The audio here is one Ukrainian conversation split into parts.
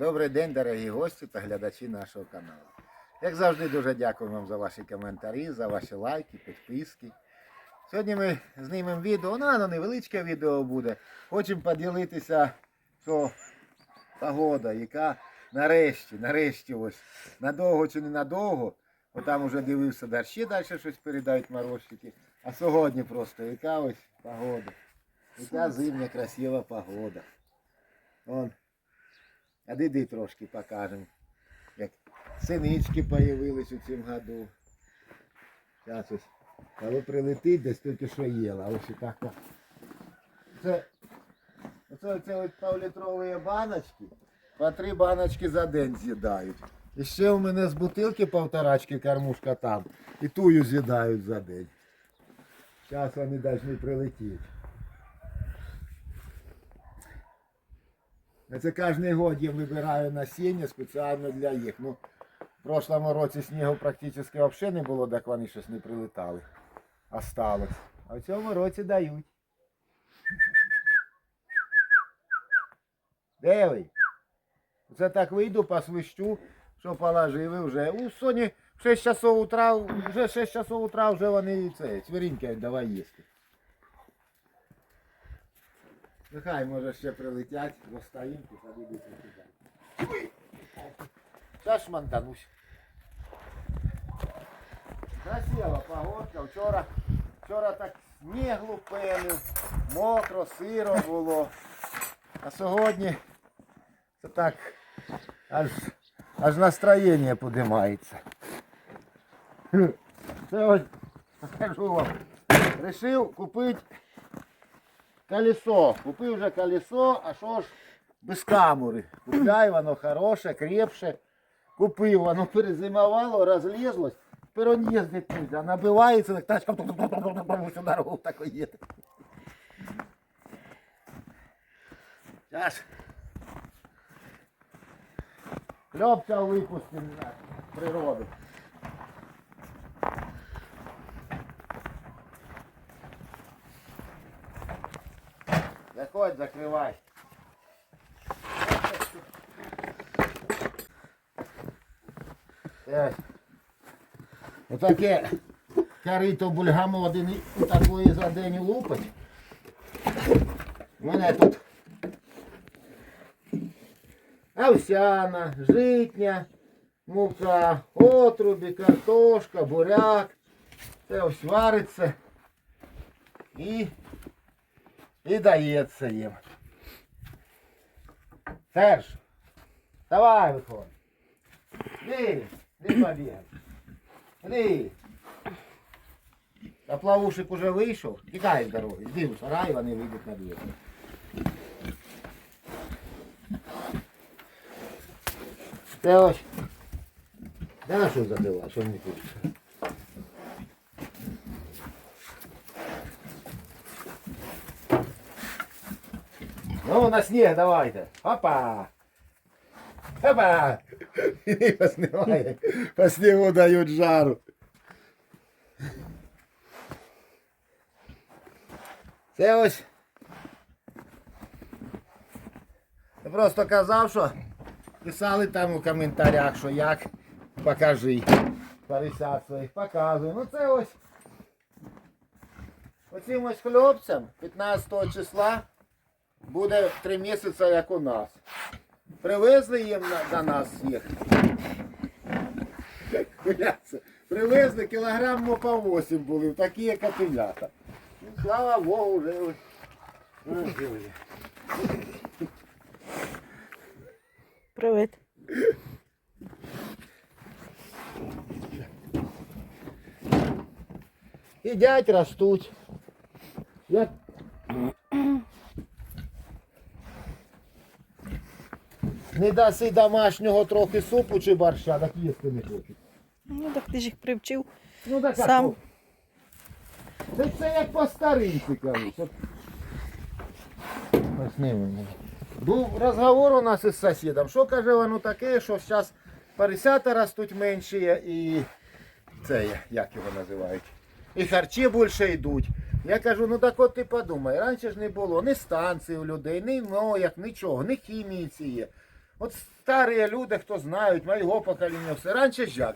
Добрий день, дорогі гості та глядачі нашого каналу. Як завжди, дуже дякую вам за ваші коментарі, за ваші лайки, підписки. Сьогодні ми знімемо відео, ну, воно невеличке відео буде. Хочемо поділитися, що погода, яка нарешті, нарешті ось, надовго чи не надовго, бо там вже дивився, дощі далі щось передають морозчики. А сьогодні просто яка ось погода. Яка зимня красива погода. Вон. А диди трошки покажемо. Як синички появились у цьому году. Зараз ось. Коли прилетить, десь тільки що їла. Ось і так. так. Це, оце, це ось півлітрові баночки. По три баночки за день з'їдають. І ще у мене з бутилки півторачки кормушка там. І тую з'їдають за день. Зараз вони повинні прилетіти. А Це кожен год я вибираю насіння спеціально для їх. Ну, в прошлому році снігу практично взагалі не було, так вони щось не прилетали. Осталось. А в цьому році дають. Де? Це так вийду, посвищу, що положили вже. У Соні 6 часов утра, вже 6 часов утра вже вони це, цвіріньки давай їсти. Нехай може ще прилетять, достаємо, посадити сюди. Зараз шмантанусь. Красива погодка. Вчора, вчора так сніг лупенив, мокро, сиро було. А сьогодні це так аж, аж настроєння подимається. Це ось покажу вам. Рішив купити колесо. Купив вже колесо, а що ж без камери. Купляй, воно хороше, крепше. Купив, воно перезимувало, розлізлось. Тепер он їздить нельзя. Набивається, так тачка всю дорогу так їде. Зараз. Хлопця випустимо на Заходь, закривай. Отаке корито бульгамодини такої за день лупить. У мене тут овсяна, житня, мука, отрубі, картошка, буряк. Це ось вариться і, і дається їм. Серж, давай виходь. Іди, іди побігай. Іди. А плавушек уже вийшов. Тікай з дороги. Іди в сарай, вони вийдуть на двір. Це ось. Да, що забила, що не пише. На сніг давайте. Опа! Опа! І поснимає. По снігу дають жару. Це ось. Просто казав, що писали там у коментарях, що як покажи. Порисят своїх показую. Ну це ось. Оцим ось хлопцям 15 числа буде 3 місяці, як у нас. Привезли їм на, до нас їх. Привезли кілограм по 8 були, такі капелята. Ну, слава Богу, вже. Привіт. Їдять, ростуть. Як... Не даси домашнього трохи супу чи борща, так їсти не хочуть. Ну так ти ж їх привчив. Ну так Сам. а Це, це як по старинці кажуть. От. Ось не мене. Був розговор у нас із сусідом. Що каже воно таке, що зараз поросята ростуть менші і це як його називають. І харчі більше йдуть. Я кажу, ну так от ти подумай, раніше ж не було ні станції у людей, ні ноyak, нічого, ні хімії цієї. От старі люди, хто знають, моєго покоління, все. Раніше ж як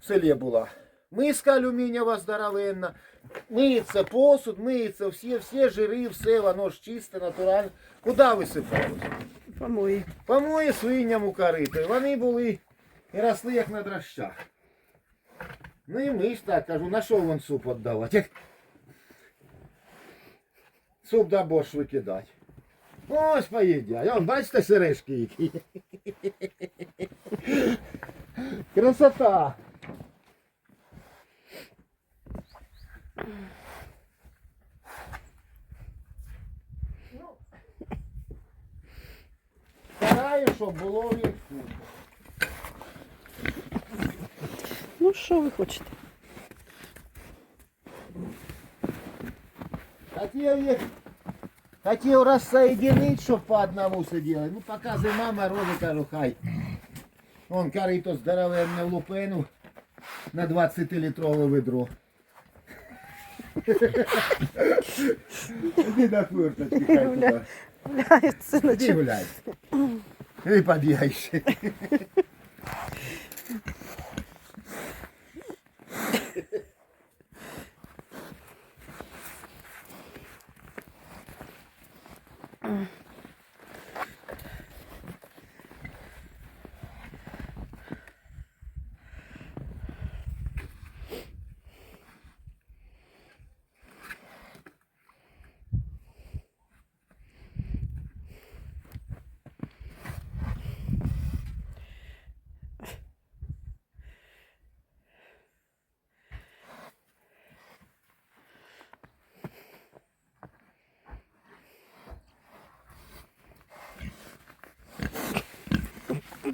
в селі була. Миска алюмінієва здоровенна, миється посуд, миється всі, всі жири, все, воно ж чисте, натуральне. Куди висипалося? Помої. Помої свиням у корито. І вони були і росли як на дрощах. Ну і ми ж так кажу, на що вон суп віддавати? Як суп да борщ викидати. Ось поїдять. Он, бачите, сережки які. Красота. Стараю, щоб було вкусу. Ну, що ви хочете? Хотел их, хотел рассоединить, чтоб по одному сидели. Ну, пока зима, морози, кажу, хай. Вон корито здоровенне в лупину на 20-літрове ведро. Іди до фирточки, хай туди. Гуляється на Іди чому. гуляй. І побігай ще.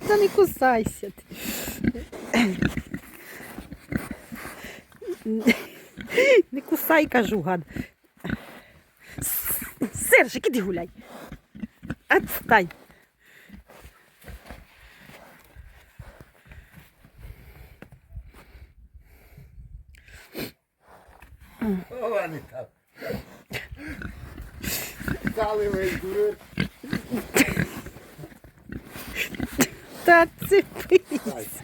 Та не кусайся. Не кусай, кажу, гад. Сержик, іди гуляй. Отстань. Стали весь дурик. Та цепись.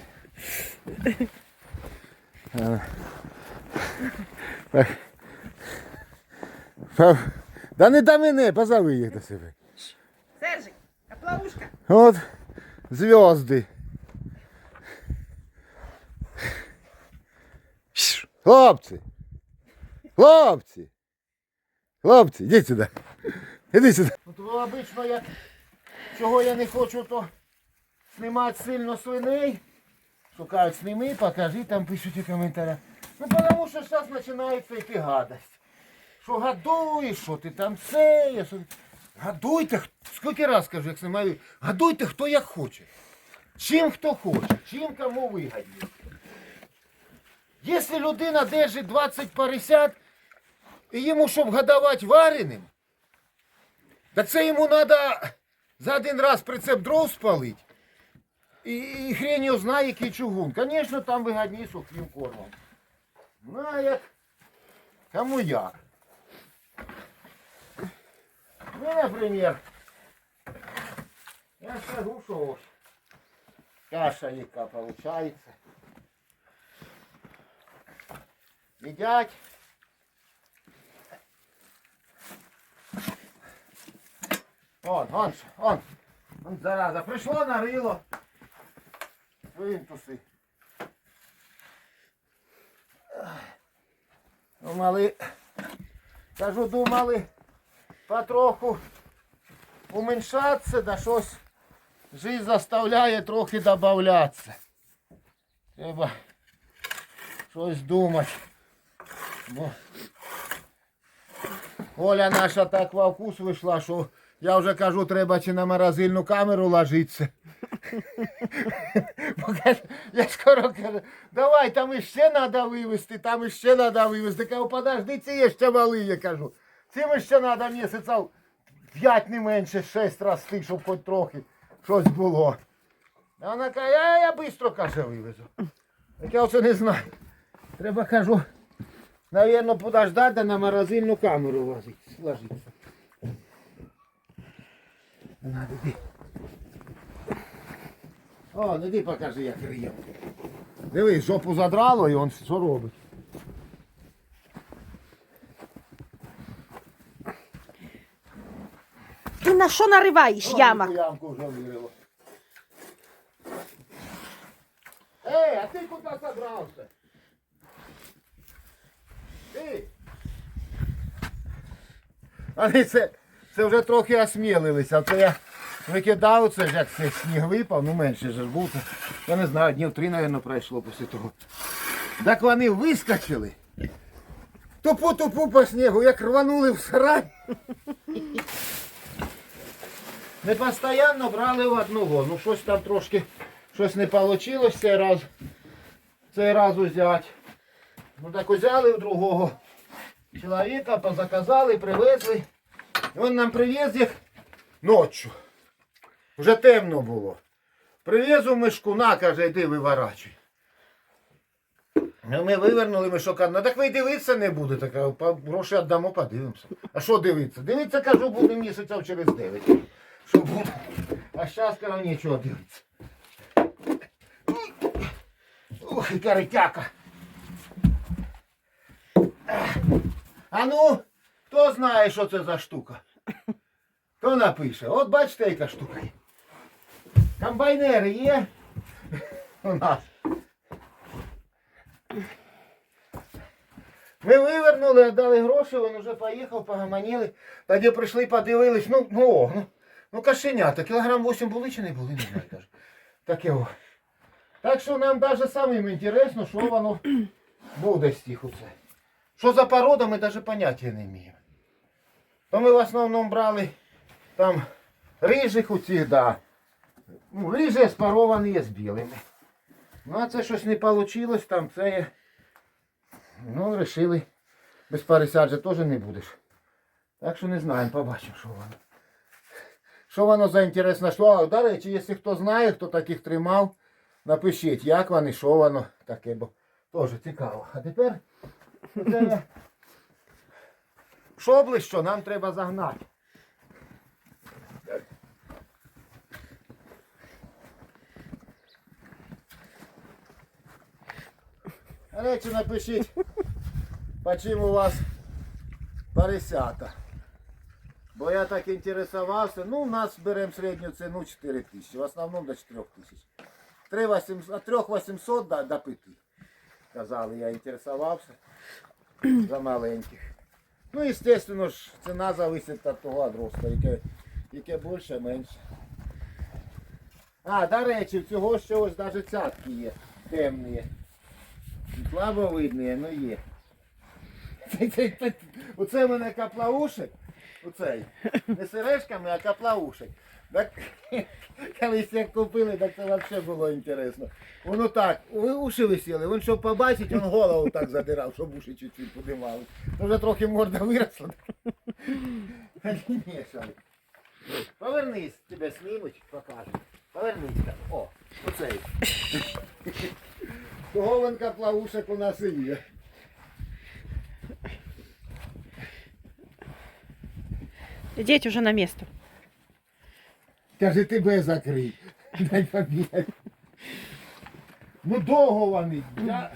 Да не до мене, позови їх до себе. Сержик, а плавушка? От зв'язди. Хлопці! Хлопці! Хлопці, йдіть сюди. Іди сюди. От обично як чого я не хочу, то знімати сильно свиней. Шукають сними, покажи, там пишуть у коментарях. Ну тому що зараз починається йти гадость. Що гадуєш, що ти там сеєш. Гадуйте, скільки раз кажу, як знімаю, гадуйте хто як хоче. Чим хто хоче, чим кому вигідно. Якщо людина держить 20 поросят, і йому щоб гадавати вареним, та це йому треба за один раз прицеп дров спалити. І, і хрень його знає, який чугун. Звісно, там вигідні сухим кормом. Ну, а як кому як. Ну, наприклад, я скажу, що ось каша яка виходить. Їдять. Он, он, ж, он. Он, зараза, прийшло на рило. Плинтуси. Думали, кажу, думали потроху уменьшатися, да щось жизнь заставляє трохи додатися. Треба щось думати. Бо Оля наша так во вкус вийшла, що я вже кажу, треба чи на морозильну камеру ложитися. Я скоро кажу, давай, там іще треба вивезти, там іще треба вивезти. Кажу, подожди, ці є ще мали, я кажу. Цим ще треба місяців п'ять не менше, шесть рости, щоб хоч трохи щось було. А вона каже, а я швидко каже, вивезу. Так я оце не знаю. Треба кажу, навірно, подождати да на морозильну камеру ложитися. Надо, іди. О, не ти покажи, як риє. Дивись, жопу задрало і он що робить. Ти на що нариваєш, О, яма? яку ямку вже вирило. Ей, а ти куди собрався? Ти? Вони це, це вже трохи осмілилися. Це я викидав, це ж як цей сніг випав, ну менше ж був. Я не знаю, днів три, мабуть, пройшло після того. Так вони вискочили. Тупу-тупу по снігу, як рванули в сарай. Не постійно брали в одного. Ну щось там трошки щось не вийшло цей раз. Цей раз взяти. Ну так взяли в другого чоловіка, позаказали, привезли. Він нам привіз їх ночі. Вже темно було. Привіз у мешкуна, каже, йди виворачуй. Ну, ми вивернули мішок, ну так ви й дивитися не будете. Кажу, «По- Гроші віддамо, подивимося. А що дивитися? Дивитися, кажу, буде місяців через 9. Що буде? А зараз, кажу, нічого дивитися. Ух, і каретяка. А ну, хто знає, що це за штука? Хто напише? От бачите, яка штука. Комбайнери є у нас. Ми вивернули, дали гроші, він вже поїхав, погаманіли. Тоді прийшли, подивились, ну, ну, о, ну, ну кашенята, кілограм 8 були чи не були, не знаю даже. Таке о. Так що нам навіть самим інтересно, що воно буде з тих оце. Що за порода, ми навіть поняття не маємо. То ми в основному брали там рижих у цих, да. Ну, рижі спаровані з білими. Ну, а це щось не вийшло, там це. Ну, вирішили. Без парисаджа теж не будеш. Так що не знаємо, побачимо, що воно. Що воно за інтересна штука. До речі, якщо хто знає, хто таких тримав, напишіть, як вони, що воно таке, бо теж цікаво. А тепер це шобли, що нам треба загнати. Речі, напишіть, по чим у вас поросята. Бо я так інтересувався. Ну, у нас беремо середню ціну 4 тисячі, в основному до 4 тисяч. 3800 От 3800 до, до 5. Казали, я інтересувався за маленьких. Ну, і звісно ж, ціна залежить від того адросту, яке, яке більше, менше. А, до речі, в цього ще ось навіть цятки є темні. Слабо видні, але є. Це- це- Оце в мене каплаушик. Оцей. Не сережками, а каплаушек. Так, колись як купили, так це взагалі було інтересно. Воно так, уші висіли, він щоб побачить, він голову так задирав, щоб уші чуть-чуть подимали. То вже трохи морда виросла. Повернись, тебе знімуть, покажуть. Повернись там. О, оцей. Того він каплаушек у нас і є. Ідіть уже на місто. Каже, тебе закрий. Дай побігай. Ну довго вони. Я...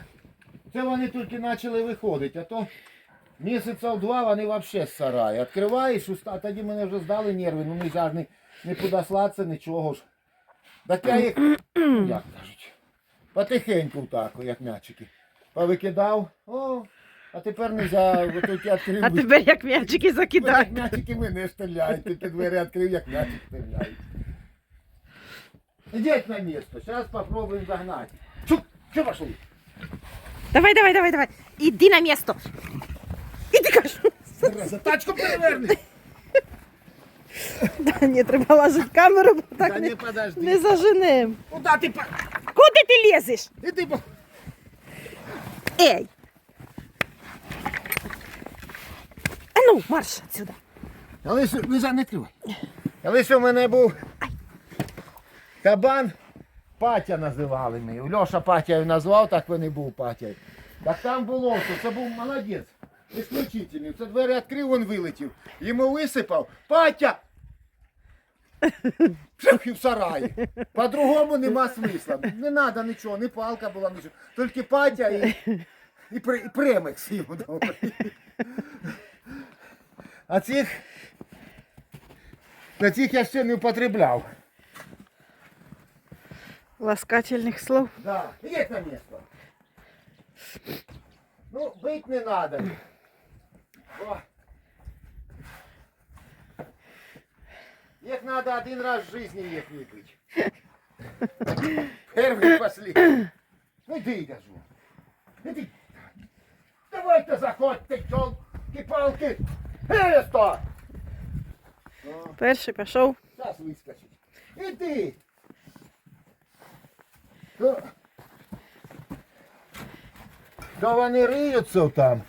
Це вони тільки почали виходити, а то місяців два вони взагалі з сараю. Відкриваєш, уста- а тоді мене вже здали нерви, ну не ж не, не подослатися, нічого ж. Так я їх, як кажуть, потихеньку так, як м'ячики. Повикидав, о, а тепер не тільки відкрив. А тепер як м'ячики Як закидають. м'ячики мене стріляють, ти двері відкрив, як м'ячик стріляють. Ідіть на місто, зараз спробуємо загнати. Чу, що пошли? Давай, давай, давай, давай. Іди на місто. Іди кажу. За тачку переверни. Да, ні, треба ложити камеру, бо Та так не не, подожди. не заженем. Куда ти по... Куди ти лізеш? Іди по... Ей! А ну, марш отсюда. Але що, Лиза, не відкривай. Але що в мене був Кабан, Патя називали ми. Льоша Патя назвав, так він і був Патя. Так там було, що це був молодець. Ісключительний. Це двері відкрив, він вилетів. Йому висипав. Патя! Пшик і в сараї. По-другому нема смисла. Не треба нічого, не палка була, нічого. Тільки патя і, і, при- і премекс йому дали. А цих, на цих я ще не употребляв. Ласкательних слов. Да, есть на место. Ну, быть не надо. О. Их надо один раз в жизни их не быть. Первый последний. Ну иди, кажу. Иди. Давай-то заходьте, тёлки-палки. Место! Перший пішов. Зараз вискочить. Іди. То вони риються там.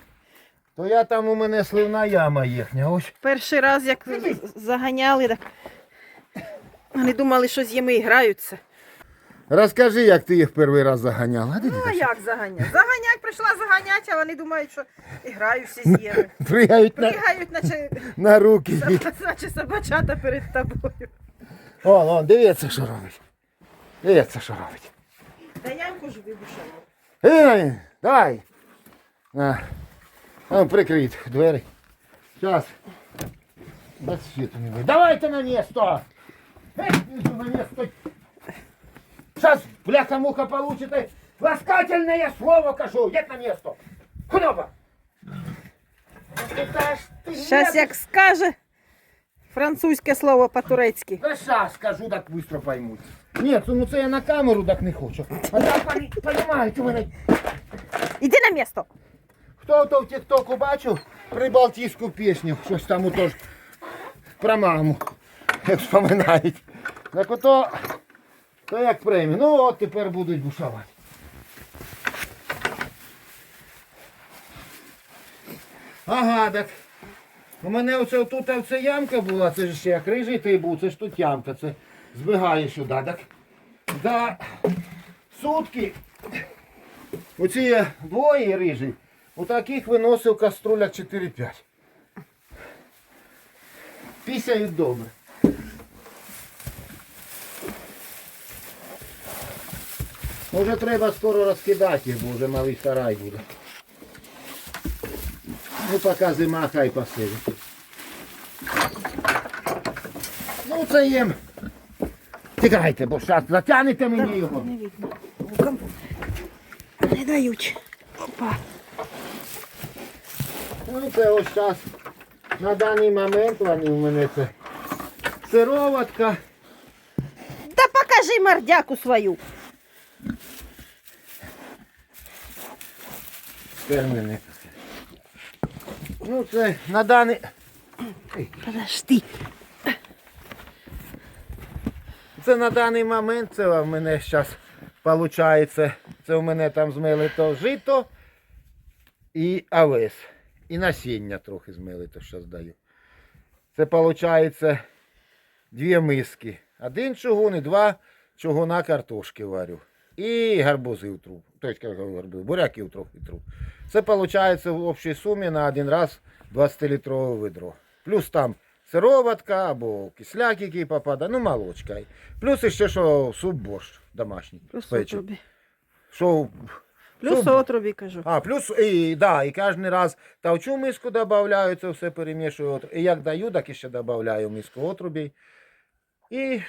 То я там у мене сливна яма їхня. Ось. Перший раз, як заганяли, так вони думали, що з їми граються. Розкажи, як ти їх перший раз заганяла. Ну а як заганяти? Заганять прийшла заганять, а вони думають, що граюся з їми. Пригають на, наче, на руки. наче собачата перед тобою. О, о, дивіться, що робить. Дивіться, що робить. Та ямку ж вибушала. Ей, давай. На. Ну, прикрить двері. Сейчас. Без світу не вийде. Давайте на место. Ей, внизу на место. Сейчас, бляха-муха, получите ласкательное слово, кажу. Як на место. Худоба. Зараз як скаже французьке слово по-турецьки. Да щас скажу, так быстро поймуть. Ні, ну це я на камеру так не хочу. А так у мене. Іди на місто. Хто то в тіктоку бачив прибалтійську пісню, щось там отож про маму, як вспоминають. Так ото, то як премію. Ну от тепер будуть бушувати. Ага, так. У мене оце тут ямка була, це ж ще як рижий той був, це ж тут ямка, це збігає сюди, так. За сутки Оці двоє рижі, у таких виносив каструля 4-5. Пісяють добре. Може треба скоро розкидати їх, бо вже малий сарай буде. Ну поки зима хай посидить. Ну це їм. Тікайте, бо зараз затягнете мені його. Не видно. Луком не дають. Опа. Ну це ось зараз на даний момент вони у мене це сироватка. Та покажи мордяку свою. Терміни. Ну це на даний. Подожди. Це на даний момент це в мене зараз виходить. Це у мене там змили то жито і овес. І насіння трохи змили, то що здаю. Це виходить дві миски. Один чугун і два чугуна картошки варю. І гарбузи втру. Тобто гарбузи, буряків трохи тру. Це виходить в общій сумі на один раз 20-літрове ведро. Плюс там сироватка або кисляк, який попадає, ну молочка. Плюс ще що суп борщ домашній. Плюс печу. отрубі. Що Плюс Суп. отрубі, кажу. а, плюс і, да, і кожен раз тавчу миску додаю, це все перемішую. І як даю, так і ще додаю миску отрубей. І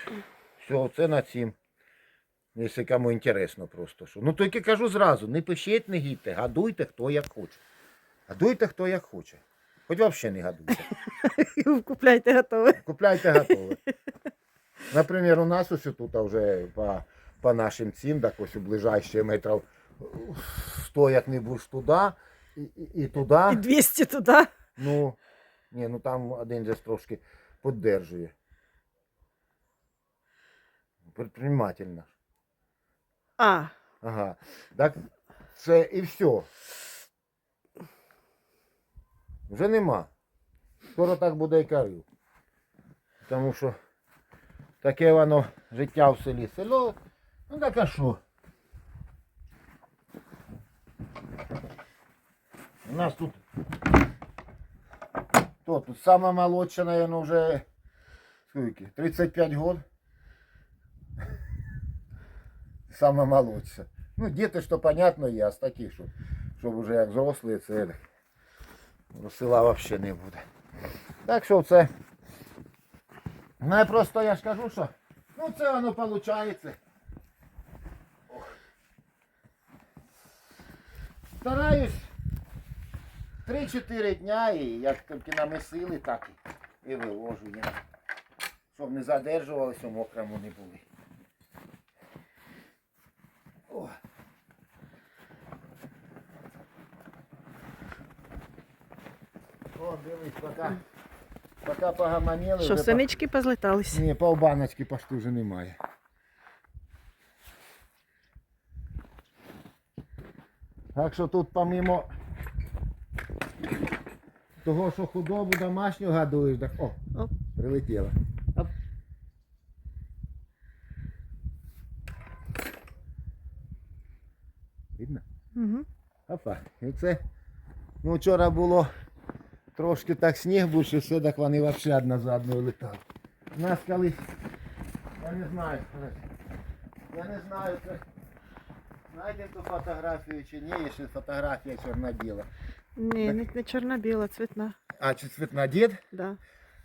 все, це на цим. Якщо кому інтересно просто. Що. Ну тільки кажу зразу, не пишіть, не гідьте, гадуйте хто як хоче. Гадуйте хто як хоче. Хоч взагалі не гадуйте. Купляйте готове. Купляйте готове. Наприклад, у нас ось тут вже по, по нашим цін, так ось у ближайші метрів 100 як-небудь туди і, і, і туди. І 200 туди. Ну, ні, ну там один же ж трошки піддержує. Предпринимательно. А, Ага. Так це і все. Вже нема. Скоро так буде і карив. Тому що таке воно життя в селі. Село, ну так а що? У нас тут. То тут сама молодша, наверное, вже Скільки? 35 год. Саме молодша. Ну, діти, що понятно, а з таких, що, щоб вже як взрослі, це села взагалі не буде. Так що це. Ну, я просто я ж кажу, що ну це воно виходить. Стараюсь 3-4 дня і як тільки намісили, так і виложу їм. Щоб не задержувалися, мокрому не були. О. Дивись, поки, поки погаманіли. Що, вже синички позлетались? ні, півбаночки пошту вже немає. Так що тут помимо того, що худобу домашню годуєш, так о, Оп. прилетіла. Оп. Видно? Угу. Опа. І це, ну вчора було трошки так сніг більше, все, так вони взагалі одна за одною летали. У нас колись, я не знаю, я не знаю, це знайдемо ту фотографію чи ні, ще фотографія чорно-біла. Ні, не, не чорно-біла, цвітна. А, чи цвітна дід? Да.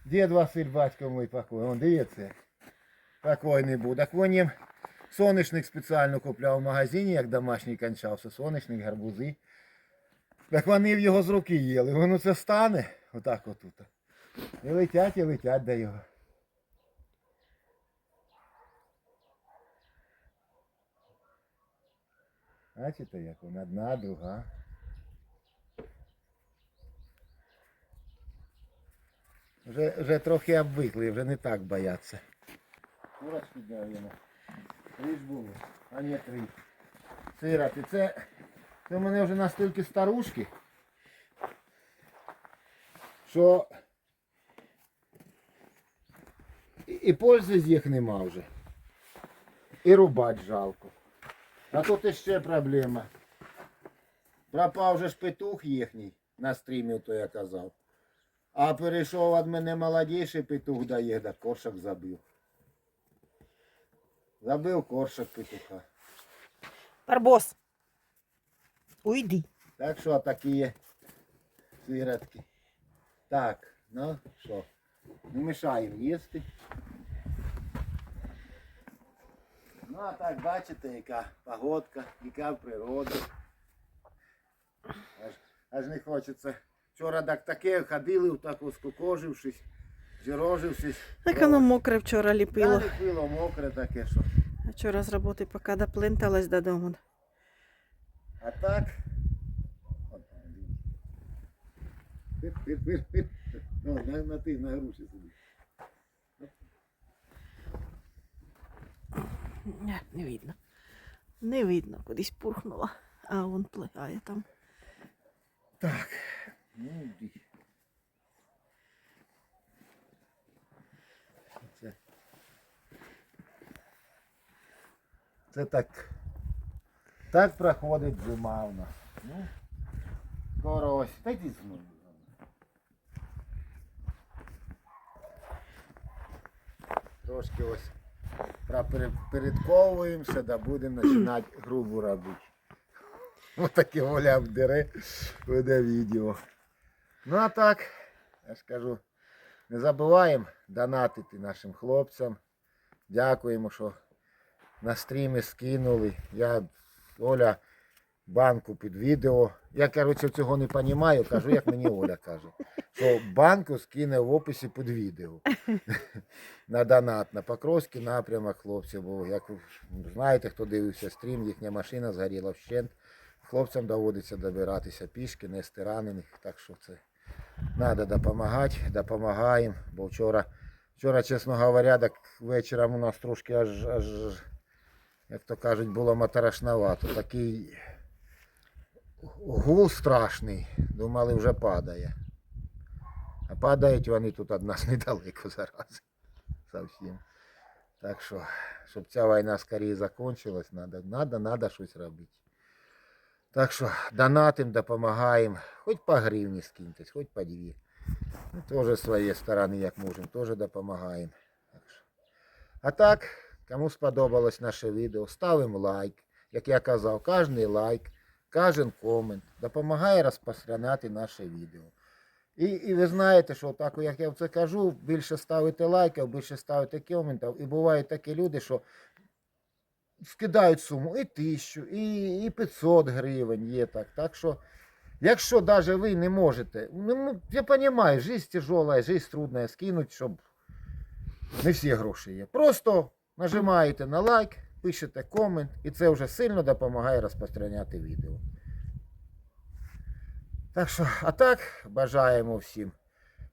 Дід Василь, батько мій покой. Он дивіться. Такой не був. Так він їм спеціально купляв в магазині, як домашній кончався. Соняшник, гарбузи. Так вони в його з руки їли. Воно це стане. Отак отут. І летять, і летять до його. Бачите, як вона одна, друга. Вже, вже трохи обвикли, вже не так бояться. Курочки дерев'яні. Три ж були, а не три. Сироти, це, це в мене вже настільки старушки, що і, і пользи з їх нема вже. І рубать жалко. А тут іще проблема. Пропав же ж петух їхній на стрімі, то я казав. А перейшов від мене молодіший петух дає, да коршак забив. Забив коршак петуха. Барбос. Уйди. Так що такі сиротки. Так, ну що, не мішаємо їсти. Ну а так бачите, яка погодка, яка природа. Аж, аж не хочеться. Вчора так таке ходили, так скукожившись, жирожившись. Так воно мокре вчора ліпило. Та не пило мокре таке, що. А Вчора з роботи поки допленталась додому. А так. Ну, на, на ти, на груші сиди. Не, не видно. Не видно, кудись пурхнула. А вон плигає там. Так. Ну. Це. Це так. Так проходить зима у нас. Ну, скоро ось. Та йди знову. Трошки ось пропередковуємося, да будемо починати грубу робити. Ось таке Оля вдере, веде відео. Ну а так, я ж кажу, не забуваємо донатити нашим хлопцям. Дякуємо, що на стрімі скинули. Я Оля банку під відео. Я, коротше, цього не розумію, кажу, як мені Оля каже. Що банку скине в описі під відео. На донат, на Покровський напрямок хлопців. Бо як ви знаєте, хто дивився стрім, їхня машина згоріла вщент. Хлопцям доводиться добиратися пішки, нести ранених. Так що це треба допомагати, допомагаємо. Бо вчора, вчора, чесно говоря, так вечором у нас трошки аж, аж як то кажуть, було моторошновато. Такий гул страшний. Думали, вже падає. А падають вони тут від нас недалеко зараз. Совсем. Так що, щоб ця війна скоріше закінчилась, надо, надо, надо щось робити. Так що донатим, допомагаємо. Хоч по гривні скиньтесь, хоч по дві. Ми теж з своєї сторони, як можемо, теж допомагаємо. А так, кому сподобалось наше відео, ставимо лайк. Як я казав, кожний лайк, кожен комент допомагає розпространяти наше відео. І, і ви знаєте, що так, як я це кажу, більше ставите лайків, більше ставите коментів. І бувають такі люди, що скидають суму і тисячу, і, і 500 гривень є так. Так що, якщо навіть ви не можете, ну, ну, я розумію, життя тяжела, життя трудна, скинуть, щоб не всі гроші є. Просто нажимаєте на лайк, пишете комент, і це вже сильно допомагає розпространяти відео. Так що, а так, бажаємо всім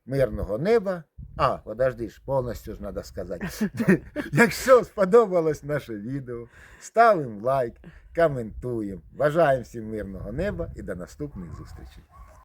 мирного неба. А, подожди ж, повністю ж треба сказати. Якщо сподобалось наше відео, ставимо лайк, коментуємо. Бажаємо всім мирного неба і до наступних зустрічей.